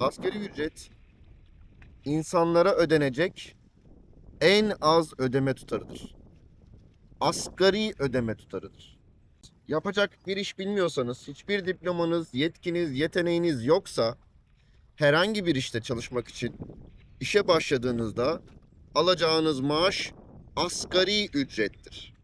asgari ücret insanlara ödenecek en az ödeme tutarıdır. Asgari ödeme tutarıdır. Yapacak bir iş bilmiyorsanız, hiçbir diplomanız, yetkiniz, yeteneğiniz yoksa herhangi bir işte çalışmak için işe başladığınızda alacağınız maaş asgari ücrettir.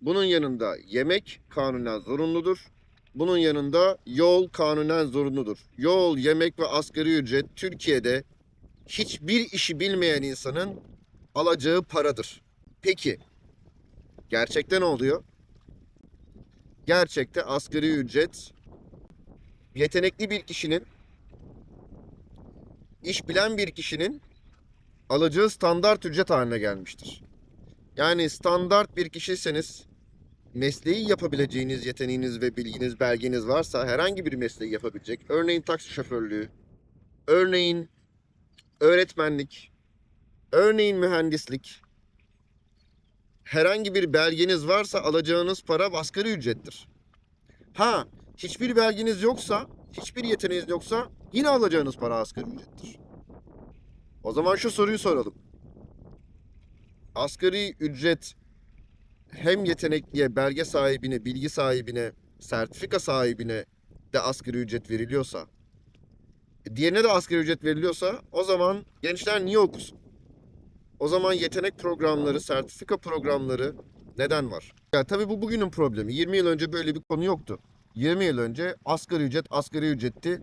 Bunun yanında yemek kanunen zorunludur. Bunun yanında yol kanunen zorunludur. Yol, yemek ve asgari ücret Türkiye'de hiçbir işi bilmeyen insanın alacağı paradır. Peki gerçekte ne oluyor? Gerçekte asgari ücret yetenekli bir kişinin iş bilen bir kişinin alacağı standart ücret haline gelmiştir. Yani standart bir kişiyseniz mesleği yapabileceğiniz yeteneğiniz ve bilginiz, belgeniz varsa herhangi bir mesleği yapabilecek. Örneğin taksi şoförlüğü, örneğin öğretmenlik, örneğin mühendislik. Herhangi bir belgeniz varsa alacağınız para asgari ücrettir. Ha, hiçbir belgeniz yoksa, hiçbir yeteneğiniz yoksa yine alacağınız para asgari ücrettir. O zaman şu soruyu soralım. Asgari ücret hem yetenekliye, belge sahibine, bilgi sahibine, sertifika sahibine de asgari ücret veriliyorsa, e, diğerine de asgari ücret veriliyorsa o zaman gençler niye okusun? O zaman yetenek programları, sertifika programları neden var? Ya tabii bu bugünün problemi. 20 yıl önce böyle bir konu yoktu. 20 yıl önce asgari ücret asgari ücretti.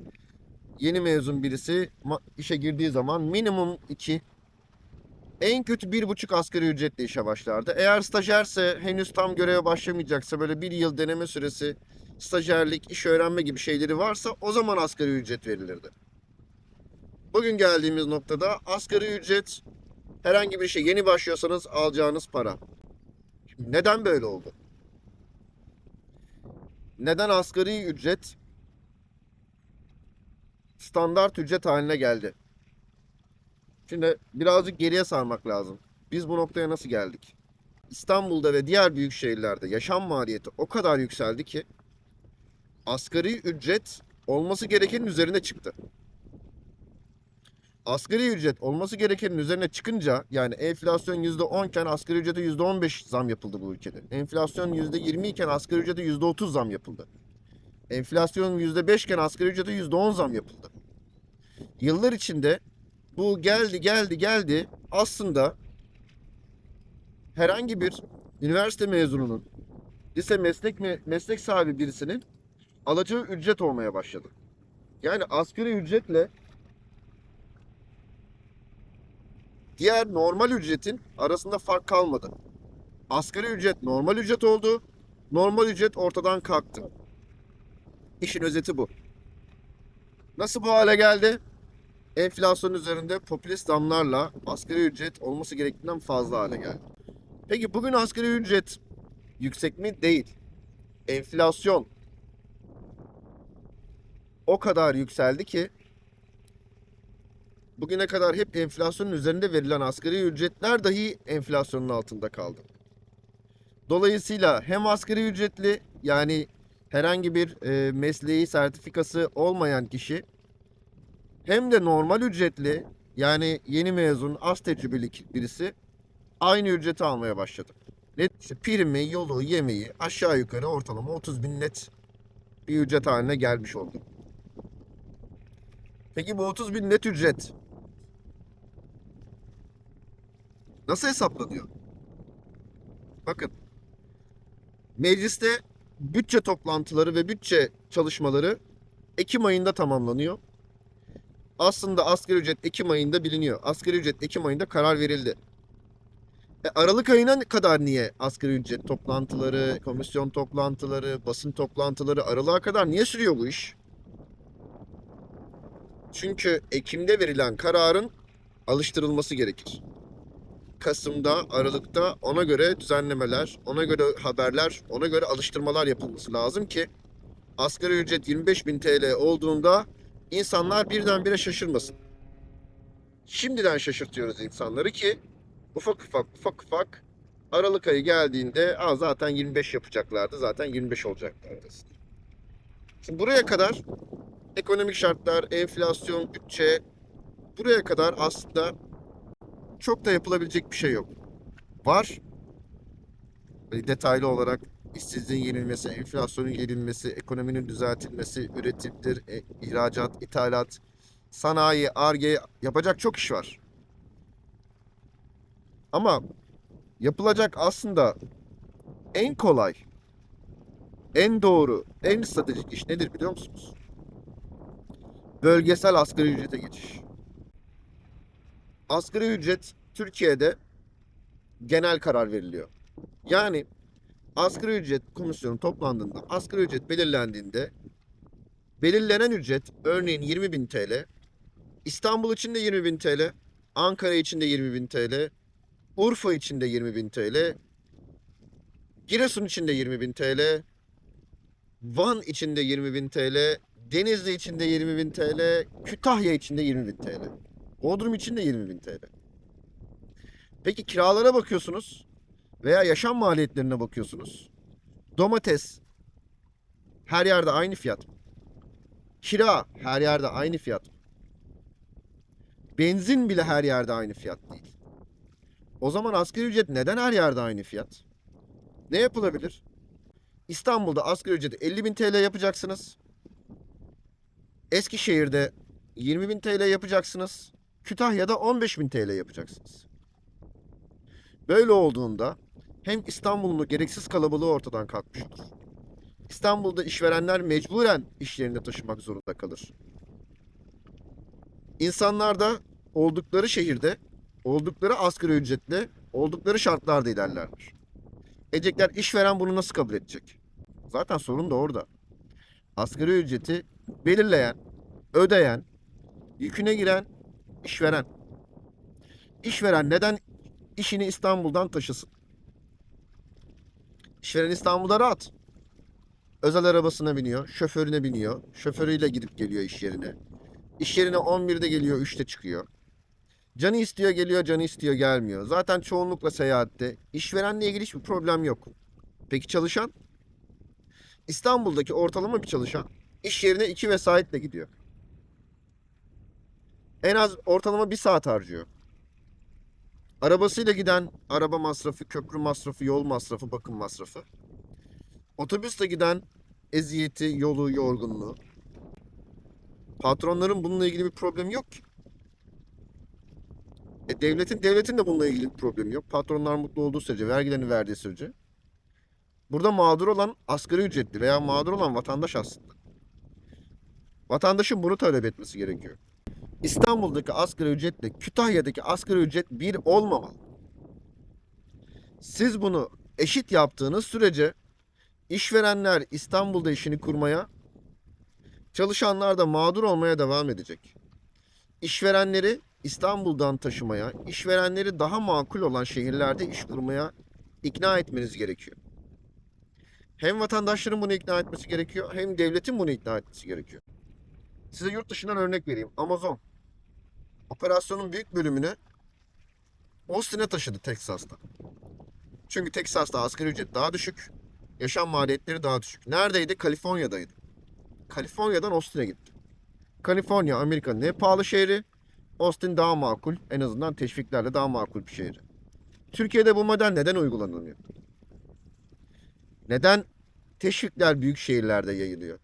Yeni mezun birisi işe girdiği zaman minimum 2 en kötü bir buçuk asgari ücretle işe başlardı. Eğer stajyerse henüz tam göreve başlamayacaksa böyle bir yıl deneme süresi, stajyerlik, iş öğrenme gibi şeyleri varsa o zaman asgari ücret verilirdi. Bugün geldiğimiz noktada asgari ücret herhangi bir şey yeni başlıyorsanız alacağınız para. Şimdi neden böyle oldu? Neden asgari ücret standart ücret haline geldi? Şimdi birazcık geriye sarmak lazım. Biz bu noktaya nasıl geldik? İstanbul'da ve diğer büyük şehirlerde yaşam maliyeti o kadar yükseldi ki asgari ücret olması gerekenin üzerine çıktı. Asgari ücret olması gerekenin üzerine çıkınca yani enflasyon %10 iken asgari ücrete %15 zam yapıldı bu ülkede. Enflasyon %20 iken asgari ücrete %30 zam yapıldı. Enflasyon %5 iken asgari ücrete %10 zam yapıldı. Yıllar içinde bu geldi geldi geldi aslında herhangi bir üniversite mezununun lise meslek me- meslek sahibi birisinin alacağı ücret olmaya başladı. Yani asgari ücretle diğer normal ücretin arasında fark kalmadı. Asgari ücret normal ücret oldu. Normal ücret ortadan kalktı. İşin özeti bu. Nasıl bu hale geldi? Enflasyon üzerinde popülist zamlarla asgari ücret olması gerektiğinden fazla hale geldi. Peki bugün asgari ücret yüksek mi? Değil. Enflasyon o kadar yükseldi ki bugüne kadar hep enflasyonun üzerinde verilen asgari ücretler dahi enflasyonun altında kaldı. Dolayısıyla hem asgari ücretli yani herhangi bir e, mesleği sertifikası olmayan kişi hem de normal ücretli yani yeni mezun az tecrübeli birisi aynı ücreti almaya başladı. Net işte primi, yolu, yemeği aşağı yukarı ortalama 30 bin net bir ücret haline gelmiş oldu. Peki bu 30 bin net ücret nasıl hesaplanıyor? Bakın mecliste bütçe toplantıları ve bütçe çalışmaları Ekim ayında tamamlanıyor aslında asgari ücret Ekim ayında biliniyor. Asgari ücret Ekim ayında karar verildi. E, Aralık ayına kadar niye asgari ücret toplantıları, komisyon toplantıları, basın toplantıları Aralık'a kadar niye sürüyor bu iş? Çünkü Ekim'de verilen kararın alıştırılması gerekir. Kasım'da, Aralık'ta ona göre düzenlemeler, ona göre haberler, ona göre alıştırmalar yapılması lazım ki asgari ücret 25.000 TL olduğunda insanlar birdenbire şaşırmasın. Şimdiden şaşırtıyoruz insanları ki ufak ufak ufak ufak Aralık ayı geldiğinde Aa, zaten 25 yapacaklardı zaten 25 olacaklardı. Şimdi buraya kadar Ekonomik şartlar, enflasyon, bütçe buraya kadar aslında çok da yapılabilecek bir şey yok. Var. Böyle detaylı olarak işsizliğin yenilmesi, enflasyonun yenilmesi, ekonominin düzeltilmesi, üretimdir, e, ihracat, ithalat, sanayi, arge yapacak çok iş var. Ama yapılacak aslında en kolay, en doğru, en stratejik iş nedir biliyor musunuz? Bölgesel asgari ücrete geçiş. Asgari ücret Türkiye'de genel karar veriliyor. Yani asgari ücret komisyonu toplandığında, asgari ücret belirlendiğinde belirlenen ücret örneğin 20.000 TL, İstanbul için de 20.000 TL, Ankara için de 20.000 TL, Urfa için de 20.000 TL, Giresun için de 20.000 TL, Van için de 20.000 TL, Denizli için de 20.000 TL, Kütahya için de 20.000 TL. Bodrum için de 20.000 TL. Peki kiralara bakıyorsunuz veya yaşam maliyetlerine bakıyorsunuz. Domates her yerde aynı fiyat? Kira her yerde aynı fiyat? Benzin bile her yerde aynı fiyat değil. O zaman asgari ücret neden her yerde aynı fiyat? Ne yapılabilir? İstanbul'da asgari ücreti 50.000 TL yapacaksınız. Eskişehir'de 20.000 TL yapacaksınız. Kütahya'da 15.000 TL yapacaksınız. Böyle olduğunda hem İstanbul'un gereksiz kalabalığı ortadan kalkmış olur. İstanbul'da işverenler mecburen işlerini taşımak zorunda kalır. İnsanlar da oldukları şehirde, oldukları asgari ücretle, oldukları şartlarda ilerlerler. Edecekler işveren bunu nasıl kabul edecek? Zaten sorun da orada. Asgari ücreti belirleyen, ödeyen, yüküne giren işveren. İşveren neden işini İstanbul'dan taşısın? İşveren İstanbul'da rahat. Özel arabasına biniyor, şoförüne biniyor. Şoförüyle gidip geliyor iş yerine. İş yerine 11'de geliyor, 3'te çıkıyor. Canı istiyor geliyor, canı istiyor gelmiyor. Zaten çoğunlukla seyahatte. İşverenle ilgili hiçbir problem yok. Peki çalışan? İstanbul'daki ortalama bir çalışan iş yerine iki vesaitle gidiyor. En az ortalama bir saat harcıyor. Arabasıyla giden araba masrafı, köprü masrafı, yol masrafı, bakım masrafı. Otobüsle giden eziyeti, yolu, yorgunluğu. Patronların bununla ilgili bir problemi yok ki. E devletin devletin de bununla ilgili bir problemi yok. Patronlar mutlu olduğu sürece, vergilerini verdiği sürece. Burada mağdur olan asgari ücretli veya mağdur olan vatandaş aslında. Vatandaşın bunu talep etmesi gerekiyor. İstanbul'daki asgari ücretle Kütahya'daki asgari ücret bir olmamalı. Siz bunu eşit yaptığınız sürece işverenler İstanbul'da işini kurmaya, çalışanlar da mağdur olmaya devam edecek. İşverenleri İstanbul'dan taşımaya, işverenleri daha makul olan şehirlerde iş kurmaya ikna etmeniz gerekiyor. Hem vatandaşların bunu ikna etmesi gerekiyor, hem devletin bunu ikna etmesi gerekiyor. Size yurt dışından örnek vereyim. Amazon operasyonun büyük bölümünü Austin'e taşıdı Texas'ta. Çünkü Texas'ta asgari ücret daha düşük, yaşam maliyetleri daha düşük. Neredeydi? Kaliforniya'daydı. Kaliforniya'dan Austin'e gitti. Kaliforniya Amerika'nın en pahalı şehri. Austin daha makul, en azından teşviklerle daha makul bir şehir. Türkiye'de bu model neden uygulanamıyor? Neden teşvikler büyük şehirlerde yayılıyor?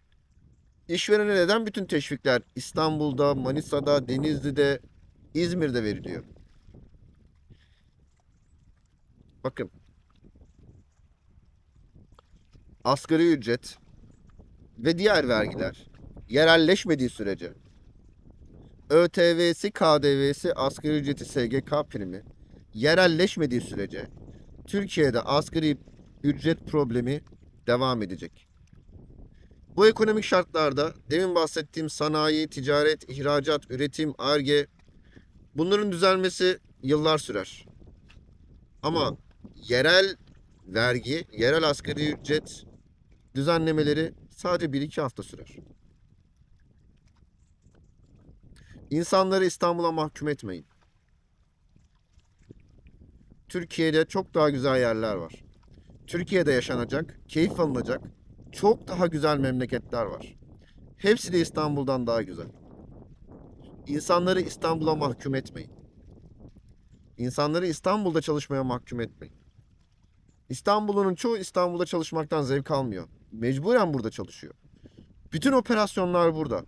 İşverene neden bütün teşvikler İstanbul'da, Manisa'da, Denizli'de, İzmir'de veriliyor? Bakın. Asgari ücret ve diğer vergiler yerelleşmediği sürece ÖTV'si, KDV'si, asgari ücreti, SGK primi yerelleşmediği sürece Türkiye'de asgari ücret problemi devam edecek. Bu ekonomik şartlarda demin bahsettiğim sanayi, ticaret, ihracat, üretim, arge bunların düzelmesi yıllar sürer. Ama yerel vergi, yerel asgari ücret düzenlemeleri sadece 1-2 hafta sürer. İnsanları İstanbul'a mahkum etmeyin. Türkiye'de çok daha güzel yerler var. Türkiye'de yaşanacak, keyif alınacak çok daha güzel memleketler var. Hepsi de İstanbul'dan daha güzel. İnsanları İstanbul'a mahkum etmeyin. İnsanları İstanbul'da çalışmaya mahkum etmeyin. İstanbul'un çoğu İstanbul'da çalışmaktan zevk almıyor. Mecburen burada çalışıyor. Bütün operasyonlar burada.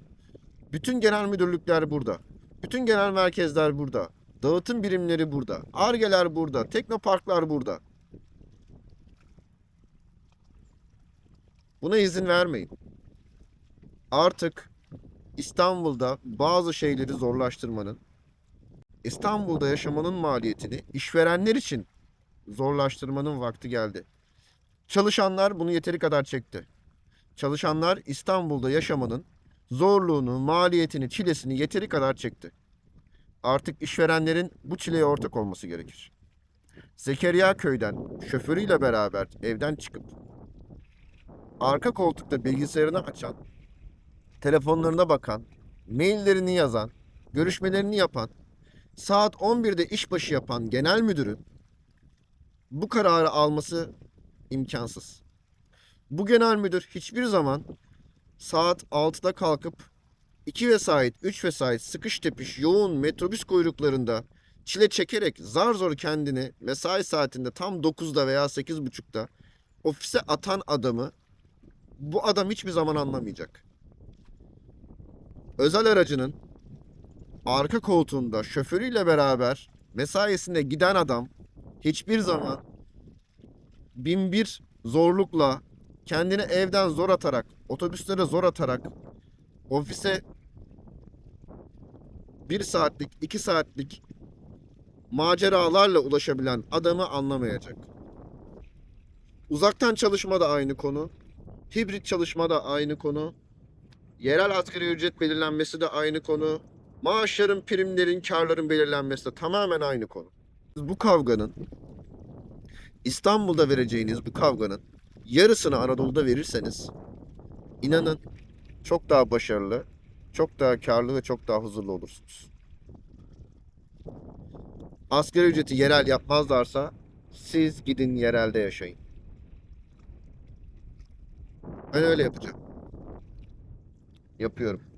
Bütün genel müdürlükler burada. Bütün genel merkezler burada. Dağıtım birimleri burada. Argeler burada. Teknoparklar burada. Buna izin vermeyin. Artık İstanbul'da bazı şeyleri zorlaştırmanın, İstanbul'da yaşamanın maliyetini işverenler için zorlaştırmanın vakti geldi. Çalışanlar bunu yeteri kadar çekti. Çalışanlar İstanbul'da yaşamanın zorluğunu, maliyetini, çilesini yeteri kadar çekti. Artık işverenlerin bu çileye ortak olması gerekir. Zekeriya köyden şoförüyle beraber evden çıkıp arka koltukta bilgisayarını açan, telefonlarına bakan, maillerini yazan, görüşmelerini yapan, saat 11'de işbaşı yapan genel müdürün bu kararı alması imkansız. Bu genel müdür hiçbir zaman saat 6'da kalkıp 2 vesait, 3 vesait sıkış tepiş yoğun metrobüs kuyruklarında çile çekerek zar zor kendini mesai saatinde tam 9'da veya 8.30'da ofise atan adamı bu adam hiçbir zaman anlamayacak. Özel aracının arka koltuğunda şoförüyle beraber mesaisine giden adam hiçbir zaman bin bir zorlukla kendini evden zor atarak, otobüslere zor atarak ofise bir saatlik, iki saatlik maceralarla ulaşabilen adamı anlamayacak. Uzaktan çalışma da aynı konu. Hibrit çalışma da aynı konu. Yerel asgari ücret belirlenmesi de aynı konu. Maaşların, primlerin, karların belirlenmesi de tamamen aynı konu. Bu kavganın İstanbul'da vereceğiniz bu kavganın yarısını Anadolu'da verirseniz inanın çok daha başarılı, çok daha karlı ve çok daha huzurlu olursunuz. Asgari ücreti yerel yapmazlarsa siz gidin yerelde yaşayın. Ben öyle yapacağım. Yapıyorum.